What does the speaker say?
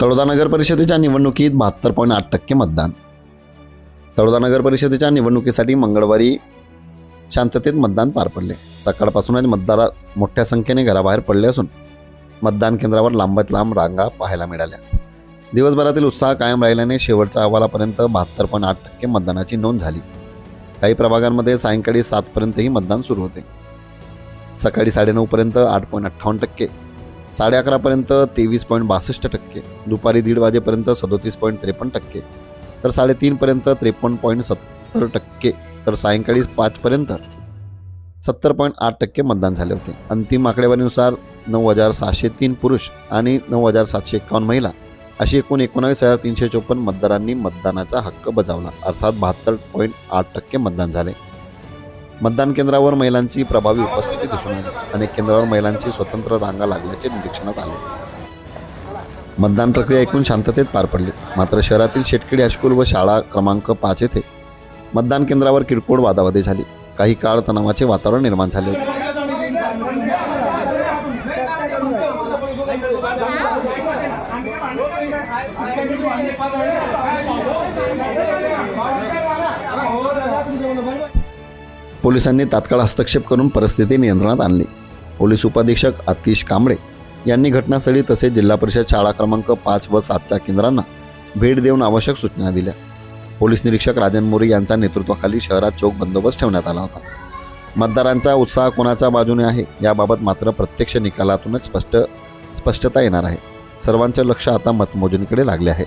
तळोदा नगर परिषदेच्या निवडणुकीत बहात्तर पॉईंट आठ टक्के मतदान. तळोदा नगर परिषदेच्या निवडणुकीसाठी मंगळवारी शांततेत मतदान पार पडले. सकाळपासूनच मतदार मोठ्या संख्येने घराबाहेर पडले असून मतदान केंद्रावर लांबत लांब रांगा पाहायला मिळाल्या. दिवसभरातील उत्साह कायम राहिल्याने शेवटच्या अहवालापर्यंत बहात्तर पॉईंट आठ टक्के मतदानाची नोंद झाली. काही प्रभागांमध्ये सायंकाळी सातपर्यंतही मतदान सुरू होते. सकाळी साडेनऊपर्यंत आठ पॉईंट अठ्ठावन्न टक्के साडे अकरापर्यंत तेवीस पॉईंट बासष्ट टक्के दुपारी दीड वाजेपर्यंत सदोतीस पॉईंट त्रेपन्न टक्के तर साडेतीनपर्यंत त्रेपन्न पॉईंट सत्तर टक्के तर सायंकाळी पाचपर्यंत सत्तर पॉईंट आठ टक्के मतदान झाले होते. अंतिम आकडेवारीनुसार नऊ हजार सहाशे तीन पुरुष आणि नऊ हजार सातशे एकावन्न महिला अशी एकूण एकोणावीस हजार तीनशे चोपन्न मतदारांनी मतदानाचा हक्क बजावला. अर्थात बहात्तर पॉईंट आठ टक्के मतदान झाले. मतदान केंद्रावर महिलांची प्रभावी उपस्थिती दिसून आली. अनेक केंद्रावर महिलांची स्वतंत्र रांगा लागल्याचे निरीक्षणात आले. मतदान प्रक्रिया एकूण शांततेत पार पडली. मात्र शहरातील शेतकरी हायस्कूल व शाळा क्रमांक पाच येथे मतदान केंद्रावर किरकोळ वादावादी झाली. काही काळ तणावाचे वातावरण निर्माण झाले होते. पोलिसांनी तात्काळ हस्तक्षेप करून परिस्थिती नियंत्रणात आणली. पोलीस उपाधीक्षक आतिश कांबळे यांनी घटनास्थळी तसेच जिल्हा परिषद शाळा क्रमांक पाच व सातच्या केंद्रांना भेट देऊन आवश्यक सूचना दिल्या. पोलीस निरीक्षक राजन मोरे यांच्या नेतृत्वाखाली शहरात चोख बंदोबस्त ठेवण्यात आला होता. मतदारांचा उत्साह कोणाच्या बाजूने आहे याबाबत मात्र प्रत्यक्ष निकालातूनच स्पष्ट स्पष्टता येणार आहे. सर्वांचे लक्ष आता मतमोजणीकडे लागले आहे.